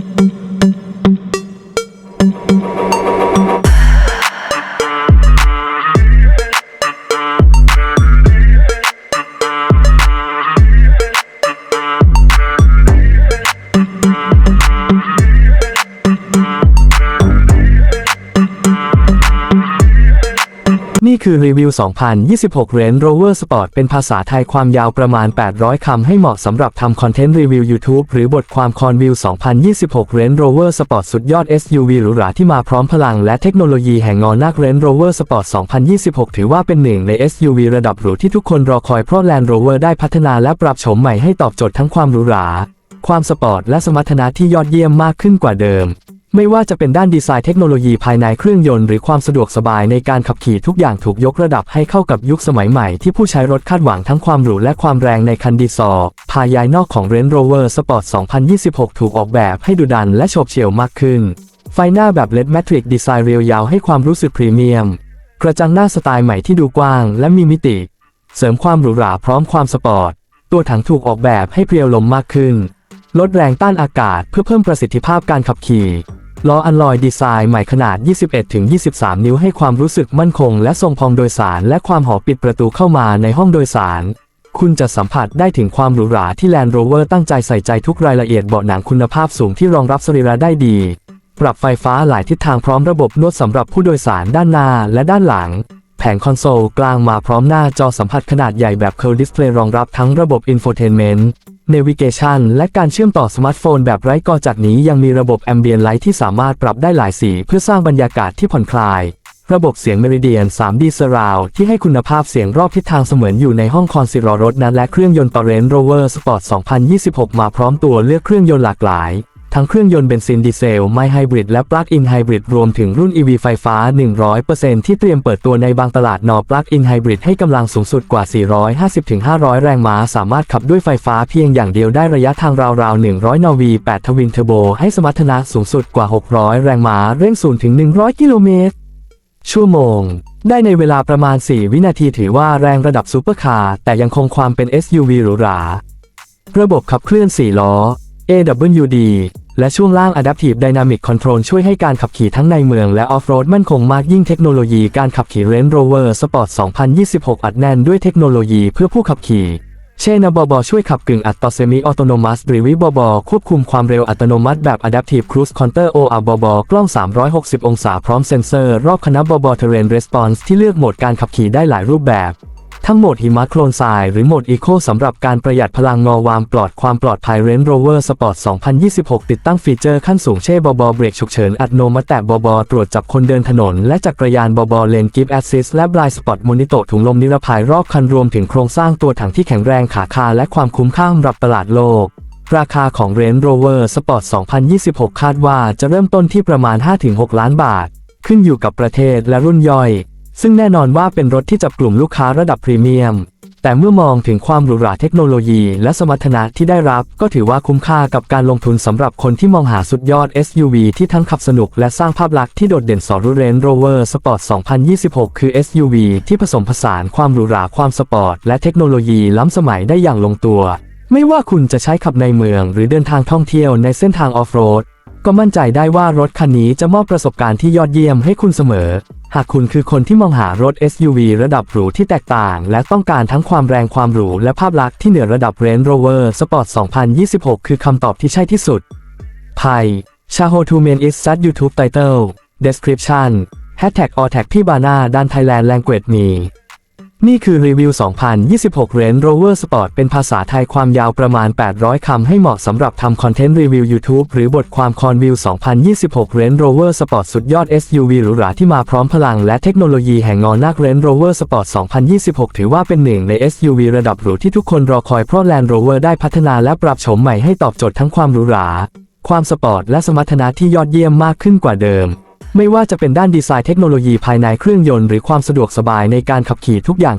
thank you. นี่คือรีวิว 2026 Range Rover Sport เป็นภาษาไทยความยาวประมาณ 800 คำ ให้เหมาะสำหรับทำคอนเทนต์รีวิว YouTube หรือบทความคอนวิว 2026 Range Rover Sport สุดยอด SUV หรูหราที่มาพร้อมพลังและเทคโนโลยีแห่งงอนัก Range Rover Sport 2026 ถือว่าเป็นหนึ่งใน SUV ระดับหรูที่ทุกคนรอคอยเพราะ Land Rover ได้พัฒนาและปรับโฉมใหม่ให้ตอบโจทย์ทั้งความหรูหรา ความสปอร์ตและสมรรถนะที่ยอดเยี่ยมมากขึ้นกว่าเดิม ไม่ว่าจะเป็นด้านดีไซน์เทคโนโลยีภายในเครื่องยนต์หรือความสะดวกสบายในการขับขี่ทุกอย่างถูกยกระดับให้เข้ากับยุคสมัยใหม่ที่ผู้ใช้รถคาดหวังทั้งความหรูและความแรงในคันดีซอร์ภายในนอกของ Range Rover Sport 2026 ถูกออกแบบให้ดุดันและโฉบเฉี่ยวมากขึ้น ไฟหน้าแบบ LED Matrix ดีไซน์เรียวยาวให้ความรู้สึกพรีเมียม กระจังหน้าสไตล์ใหม่ที่ดูกว้างและมีมิติ เสริมความหรูหราพร้อมความสปอร์ต ตัวถังถูกออกแบบให้เพรียวลมมากขึ้น ลดแรงต้านอากาศเพื่อเพิ่มประสิทธิภาพการขับขี่ ล้ออัลลอยดีไซน์ใหม่ขนาด 21-23 นิ้วให้ความรู้สึกมั่นคงและทรงพองโดยสาร และความหอปิดประตูเข้ามาในห้องโดยสาร คุณจะสัมผัสได้ถึงความหรูหราที่ Land Rover ตั้งใจใส่ใจทุกรายละเอียดเบาะหนังคุณภาพสูงที่รองรับสรีระได้ดี ปรับไฟฟ้าหลายทิศทางพร้อมระบบนวดสำหรับผู้โดยสารด้านหน้าและด้านหลัง แผงคอนโซลกลางมาพร้อมหน้าจอสัมผัสขนาดใหญ่แบบ Curve Display รองรับทั้งระบบ Infotainment Navigation และการเชื่อมต่อสมาร์ทโฟนแบบไร้กอจากนี้ยังมีระบบ Ambient Light ที่สามารถปรับได้หลายสี เพื่อสร้างบรรยากาศที่ผ่อนคลาย ระบบเสียง Meridian 3D Surround ที่ให้คุณภาพเสียงรอบทิศทางเสมือนอยู่ในห้องคอนสิรอรถนั้นและเครื่องยนต์ Torrent Rover Sport 2026 มาพร้อมตัวเลือกเครื่องยนต์หลากหลาย ทั้งเครื่องยนต์เบนซินดีเซล ไมไฮบริดและปลั๊กอินไฮบริดรวมถึงรุ่น EV ไฟฟ้า 100%ที่เตรียมเปิดตัวในบางตลาดนอปลั๊กอินไฮบริดให้กำลังสูงสุดกว่า 450-500 แรงม้า สามารถขับด้วยไฟฟ้าเพียงอย่างเดียวได้ระยะทางราวๆ 100 นวี 8 ทวินเทอร์โบ ให้สมรรถนะสูงสุดกว่า 600 แรงม้า เร่ง0ถึง 100 กิโลเมตร ชั่วโมงได้ในเวลาประมาณ 4 วินาทีถือว่าแรงระดับซูเปอร์คาร์แต่ยังคงความเป็น SUV หรูหรา ระบบขับเคลื่อน 4 ล้อ AWD และช่วงล่าง Adaptive Dynamic Control ช่วยให้การขับขี่ทั้งในเมืองและออฟโรดมั่นคงมากยิ่งเทคโนโลยีการขับขี่ Range Rover Sport 2026 อัดแน่นด้วยเทคโนโลยีเพื่อผู้ขับขี่ เช่นบบช่วยขับกึ่งอัตโนเซมิออโตโนมัสหรือวิบบควบคุมความเร็วอัตโนมัติแบบ Adaptive Cruise Control OR บอบกล้อง 360 องศาพร้อมเซ็นเซอร์ รอบคณะบบ Terrain Response ที่เลือกโหมดการขับขี่ได้หลายรูปแบบ ทั้งโหมดหิมะโคลนทรายหรือโหมดอีโคสำหรับการประหยัดพลังงอวามปลอดความปลอดภัย Range Rover Sport 2026 ติดตั้งฟีเจอร์ขั้นสูงเช่บอบเบรกฉุกเฉิน อัตโนมัติแตะบอบตรวจจับคนเดินถนน และจักรยานบอบเลนกิฟแอสซิสและบลายสปอร์ตมอนิโตถุงลมนิรภัยรอบคันรวมถึงโครงสร้างตัวถังที่แข็งแรงขาคาและความคุ้มค่าสำหรับตลาดโลกราคาของ Range Rover Sport 2026 คาดว่าจะเริ่มต้นที่ประมาณ 5-6 ล้านบาท ขึ้นอยู่กับประเทศและรุ่นย่อย ซึ่งแน่นอนว่าเป็นรถที่จับกลุ่มลูกค้าระดับพรีเมียม แต่เมื่อมองถึงความหรูหราเทคโนโลยี และสมรรถนะที่ได้รับ ก็ถือว่าคุ้มค่ากับการลงทุนสำหรับคนที่มองหาสุดยอด SUV ที่ทั้งขับสนุกและสร้างภาพลักษณ์ที่โดดเด่นสอรุเรนโรเวอร์สปอร์ต 2026 คือ SUV ที่ผสมผสานความหรูหราความสปอร์ตและเทคโนโลยีล้ำสมัยได้อย่างลงตัว ไม่ว่าคุณจะใช้ขับในเมือง หรือเดินทางท่องเที่ยวในเส้นทางออฟโรด ก็มั่นใจได้ว่ารถคันนี้จะมอบประสบการณ์ที่ยอดเยี่ยมให้คุณเสมอ หากคุณคือคนที่มองหารถ SUV ระดับหรูที่แตกต่าง และต้องการทั้งความแรงความหรูและภาพลักษณ์ที่เหนือระดับ Range Rover Sport 2026 คือคำตอบที่ใช่ที่สุดไพชาโฮทูเมนอิสซัด YouTube Title Description Hashtag or tag พี่บาน่าด้าน Thailand Language มี นี่คือรีวิว 2026 Range Rover Sport เป็นภาษาไทยความยาวประมาณ 800 คำ ให้เหมาะสำหรับทำคอนเทนต์รีวิว YouTube หรือบทความคอนวิว 2026 Range Rover Sport สุดยอด SUV หรูหราที่มาพร้อมพลังและเทคโนโลยีแห่งงอนัก Range Rover Sport 2026 ถือว่าเป็นหนึ่งใน SUV ระดับหรูที่ทุกคนรอคอยเพราะ Land Rover ได้พัฒนาและปรับโฉมใหม่ให้ตอบโจทย์ทั้งความหรูหรา ความสปอร์ตและสมรรถนะที่ยอดเยี่ยมมากขึ้นกว่าเดิม ไม่ว่าจะเป็นด้านดีไซน์เทคโนโลยีภายในเครื่องยนต์หรือความสะดวกสบายในการขับขี่ทุกอย่าง